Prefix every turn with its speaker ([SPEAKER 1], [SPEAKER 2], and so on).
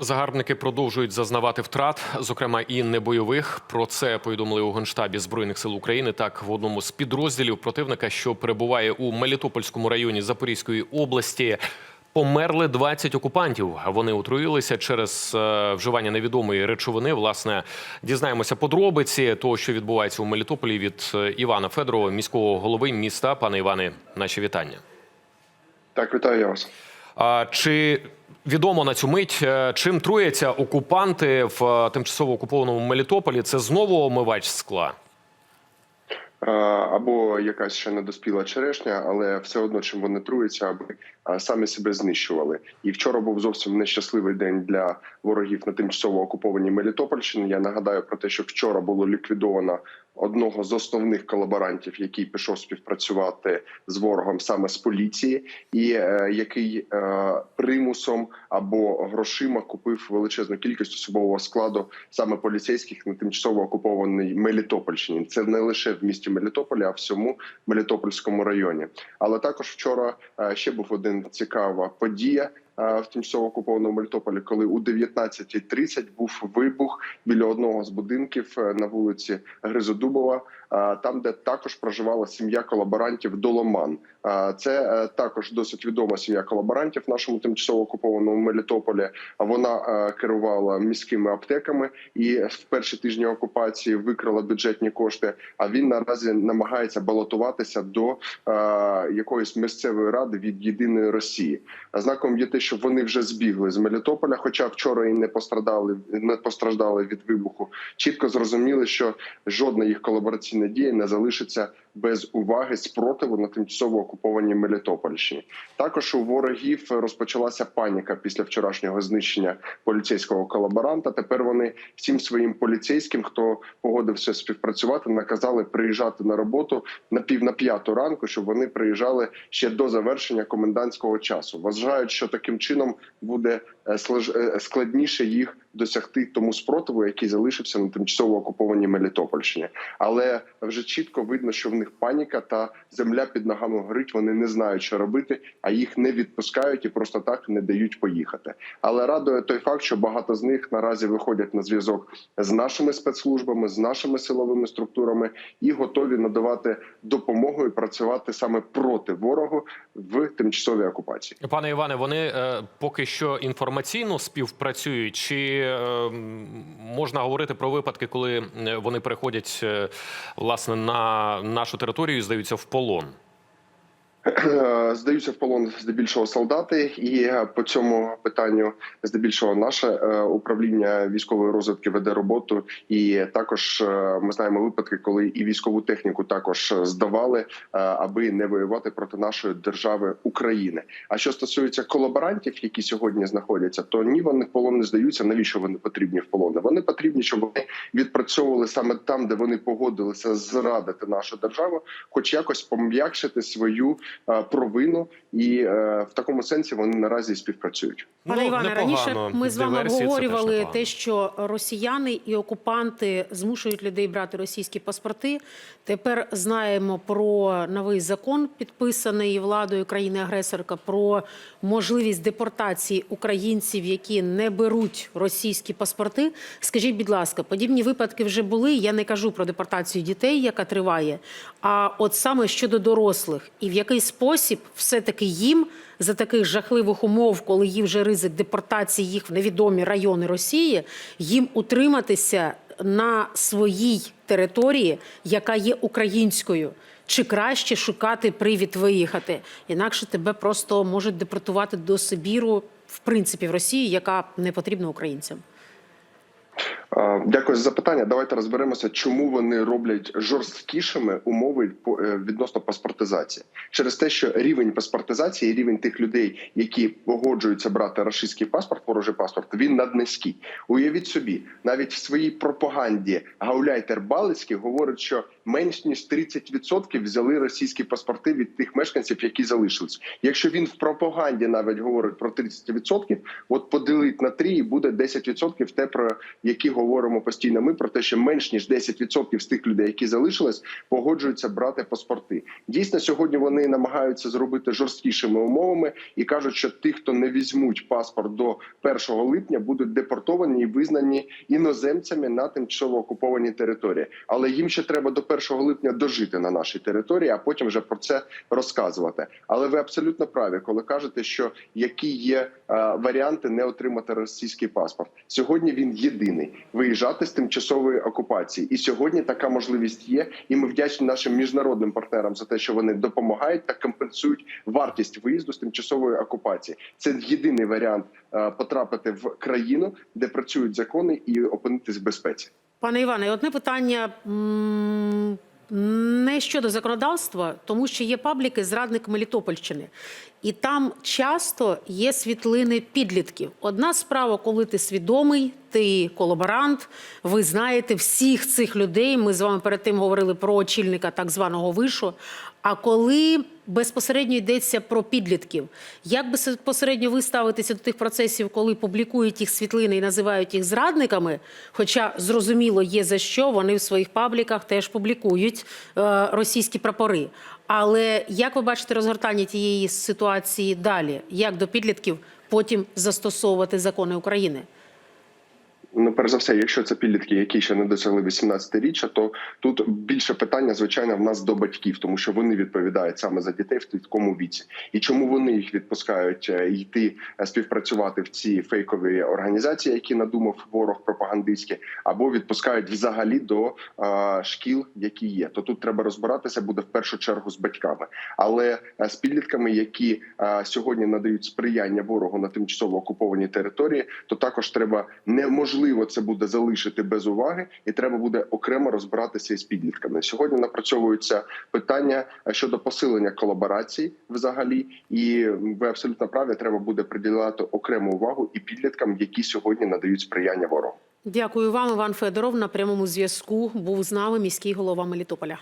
[SPEAKER 1] Загарбники продовжують зазнавати втрат, зокрема і небойових. Про це повідомили у генштабі збройних сил України. Так, в одному з підрозділів противника, що перебуває у Мелітопольському районі Запорізької області. Померли 20 окупантів. Вони отруїлися через е, вживання невідомої речовини. Власне, дізнаємося подробиці того, що відбувається у Мелітополі від е, Івана Федорова, міського голови міста. Пане Іване, наші вітання.
[SPEAKER 2] Так, вітаю я вас.
[SPEAKER 1] Чи відомо на цю мить, е, чим труяться окупанти в е, тимчасово окупованому Мелітополі? Це знову омивач скла.
[SPEAKER 2] Е, Або якась ще недоспіла черешня, але все одно чим вони труються, аби самі себе знищували. І вчора був зовсім нещасливий день для ворогів на тимчасово окупованій Мелітопольщині. Я нагадаю про те, що вчора було ліквідовано одного з основних колаборантів, який пішов співпрацювати з ворогом саме з поліції, і е, який е, примусом або грошима купив величезну кількість особового складу саме поліцейських на тимчасово окупованій Мелітопольщині. Це не лише в місті Мелітополі, а всьому Мелітопольському районі. Але також вчора е, ще був один цікава подія. Е, В тимчасово окупованому Мелітополі, коли у 19.30 був вибух біля одного з будинків е, на вулиці Гризодубова, е, там, де також проживала сім'я колаборантів Доломан. Це також досить відома сім'я колаборантів в нашому тимчасово окупованому Мелітополі. Вона керувала міськими аптеками і в перші тижні окупації викрила бюджетні кошти. А він наразі намагається балотуватися до якоїсь місцевої ради від єдиної Росії. Знаком є те, що вони вже збігли з Мелітополя, хоча вчора і не пострадали, не постраждали від вибуху. Чітко зрозуміли, що жодна їх колабораційна дія не залишиться без уваги спротиву на тимчасово окупованій Мелітопольщині. Також у ворогів розпочалася паніка після вчорашнього знищення поліцейського колаборанта. Тепер вони всім своїм поліцейським, хто погодився співпрацювати, наказали приїжджати на роботу на пів на п'яту ранку, щоб вони приїжджали ще до завершення комендантського часу. Вважають, що таким чином буде е, е, складніше їх досягти тому спротиву, який залишився на тимчасово окупованій Мелітопольщині. Але вже чітко видно, що в них паніка та земля під ногами горить. Вони не знають, що робити, а їх не відпускають і просто так не дають поїхати. Але радує той факт, що багато з них наразі виходять на зв'язок з нашими спецслужбами, з нашими силовими структурами і готові надавати допомогу і працювати саме проти ворогу в тимчасовій окупації.
[SPEAKER 1] Пане Іване, вони е, поки що інформаційно співпрацюють, чи е, можна говорити про випадки, коли е, вони переходять власне на нашу територію здаються в полон?
[SPEAKER 2] Е, здаються в полон здебільшого солдати, і е, по цьому питанню здебільшого наше е, управління військової розвідки веде роботу. І також ми знаємо випадки, коли і військову техніку також здавали, аби не воювати проти нашої держави України. А що стосується колаборантів, які сьогодні знаходяться, то ні, вони в полон не здаються. Навіщо вони потрібні в полони? Вони потрібні, щоб вони відпрацьовували саме там, де вони погодилися зрадити нашу державу, хоч якось пом'якшити свою провину, і е, в такому сенсі вони наразі співпрацюють.
[SPEAKER 3] Пане Іване, раніше ми з вами обговорювали те, що росіяни і окупанти змушують людей брати російські паспорти. Тепер знаємо про новий закон, підписаний владою країни-агресорка, про можливість депортації українців, які не беруть російські паспорти. Скажіть, будь ласка, подібні випадки вже були. Я не кажу про депортацію дітей, яка триває, а от саме щодо дорослих, і в який спосіб все-таки їм за таких жахливих умов, коли є вже ризик депортації їх в невідомі райони Росії, їм утриматися на своїй території, яка є українською. Чи краще шукати привід виїхати? Інакше тебе просто можуть депортувати до Сибіру, в принципі, в Росії, яка не потрібна українцям.
[SPEAKER 2] Е, Дякую за запитання. Давайте розберемося, чому вони роблять жорсткішими умови е, відносно паспортизації через те, що рівень паспортизації, рівень тих людей, які погоджуються брати рашистський паспорт, ворожий паспорт, він наднизький. Уявіть собі, навіть в своїй пропаганді Гауляйтер Балицький говорить, що менш ніж 30% взяли російські паспорти від тих мешканців, які залишились. Якщо він в пропаганді навіть говорить про 30%, от поділить на 3 і буде 10% те, про які говоримо постійно ми про те, що менш ніж 10% з тих людей, які залишились, погоджуються брати паспорти. Дійсно, сьогодні вони намагаються зробити жорсткішими умовами і кажуть, що ті, хто не візьмуть паспорт до 1 липня, будуть депортовані і визнані іноземцями на тимчасово окупованій території. Але їм ще треба до 1 липня дожити на нашій території, а потім вже про це розказувати. Але ви абсолютно праві, коли кажете, що які є е, варіанти не отримати російський паспорт. Сьогодні він єдиний виїжджати з тимчасової окупації, і сьогодні така можливість є. І ми вдячні нашим міжнародним партнерам за те, що вони допомагають та компенсують вартість виїзду з тимчасової окупації. Це єдиний варіант е, потрапити в країну, де працюють закони, і опинитись в безпеці.
[SPEAKER 3] Пане Іване, одне питання не щодо законодавства, тому що є пабліки зрадник Мелітопольщини, і там часто є світлини підлітків. Одна справа, коли ти свідомий, ти колаборант, ви знаєте всіх цих людей. Ми з вами перед тим говорили про очільника так званого вишу. А коли безпосередньо йдеться про підлітків, як безпосередньо ви ставитеся до тих процесів, коли публікують їх світлини і називають їх зрадниками? Хоча зрозуміло є за що вони в своїх пабліках теж публікують е, російські прапори. Але як ви бачите розгортання тієї ситуації далі? Як до підлітків потім застосовувати закони України?
[SPEAKER 2] Ну, перш за все, якщо це підлітки, які ще не досягли 18-річчя, то тут більше питання, звичайно, в нас до батьків, тому що вони відповідають саме за дітей в такому віці. І чому вони їх відпускають е, йти е, співпрацювати в ці фейкові організації, які надумав ворог пропагандистський, або відпускають взагалі до е, шкіл, які є. То тут треба розбиратися буде в першу чергу з батьками, але з підлітками, які е, сьогодні надають сприяння ворогу на тимчасово окупованій території, то також треба неможливо це буде залишити без уваги, і треба буде окремо розбиратися із підлітками. Сьогодні напрацьовуються питання е, щодо посилення колаборації взагалі, і ви абсолютно праві. Треба буде приділяти окрему увагу і підліткам, які сьогодні надають сприяння ворогу.
[SPEAKER 3] Дякую вам, Іван Федоров. На прямому зв'язку був з нами міський голова Мелітополя.